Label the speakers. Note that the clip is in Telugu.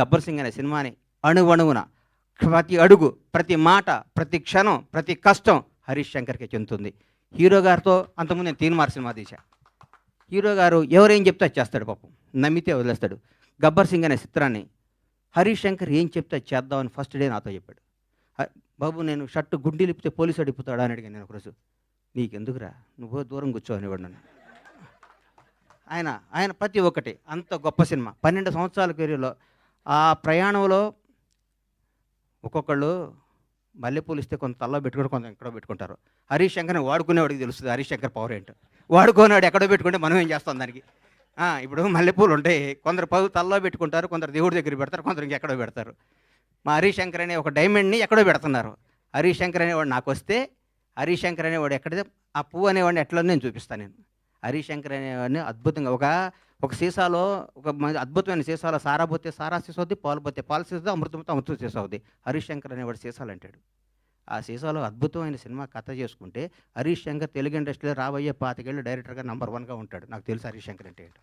Speaker 1: గబ్బర్ సింగ్ అనే సినిమాని అణువణువున ప్రతి అడుగు ప్రతి మాట ప్రతి క్షణం ప్రతి కష్టం హరీష్ శంకర్కి చెందుతుంది. హీరో గారితో అంతకుముందు నేను తీన్మార్ సినిమా తీశా. హీరో గారు ఎవరేం చెప్తే చేస్తాడు పాపం. నమ్మితే వదిలేస్తాడు. గబ్బర్ సింగ్ అనే చిత్రాన్ని హరీష్ శంకర్ ఏం చెప్తే చేద్దామని ఫస్ట్ డే నాతో చెప్పాడు. బాబు నేను షర్టు గుండి లిపితే పోలీసు అడిగిపోతాడా అని అడిగాను నేను ఒకరోజు. నీకెందుకురా? నువ్వు దూరం కూర్చో అనేవాడు నన్ను. ఆయన ఆయన ప్రతి ఒక్కటి అంత గొప్ప సినిమా. పన్నెండు సంవత్సరాల కెరీర్లో ఆ ప్రయాణంలో ఒక్కొక్కళ్ళు మల్లెపూలు ఇస్తే కొంత తల్లో పెట్టుకుంటారు కొంత ఎక్కడో పెట్టుకుంటారు. హరీష్ శంకర్ని వాడుకునేవాడికి తెలుస్తుంది హరీష్ శంకర్ పవర్ ఏంటో. వాడుకోనాడు ఎక్కడో పెట్టుకుంటే మనం ఏం చేస్తాం దానికి? ఇప్పుడు మల్లెపూలు ఉంటాయి కొందరు పదు తల్లో పెట్టుకుంటారు కొందరు దేవుడి దగ్గర పెడతారు కొందరు ఇంకెక్కడో పెడతారు. మా హరీష్ శంకర్ అనే ఒక డైమండ్ని ఎక్కడో పెడుతున్నారు. హరీష్ శంకర్ అనేవాడు నాకు వస్తే హరీష్ శంకర్ అనేవాడు ఎక్కడ ఆ పువ్వు అనేవాడిని ఎట్లా నేను చూపిస్తాను నేను. హరీష్ శంకర్ అనేవాడిని అద్భుతంగా. ఒక ఒక సీసాలో ఒక మంచి అద్భుతమైన సీసాలో సారా పోతే సారా సీసా అవుద్ది పాలు పోతే పాలు సీసా అమృతంతో అమృతం సీసా అవుద్ది. హరీష్ శంకర్ అనేవాడు సీసాలు అంటాడు. ఆ సీసాలో అద్భుతమైన సినిమా కథ చేసుకుంటే హరీష్ శంకర్ తెలుగు ఇండస్ట్రీలో రాబోయే పాతికేళ్ళు డైరెక్టర్గా నంబర్ వన్గా ఉంటాడు. నాకు తెలుసు హరీష్ శంకర్ అంటే ఏంటో.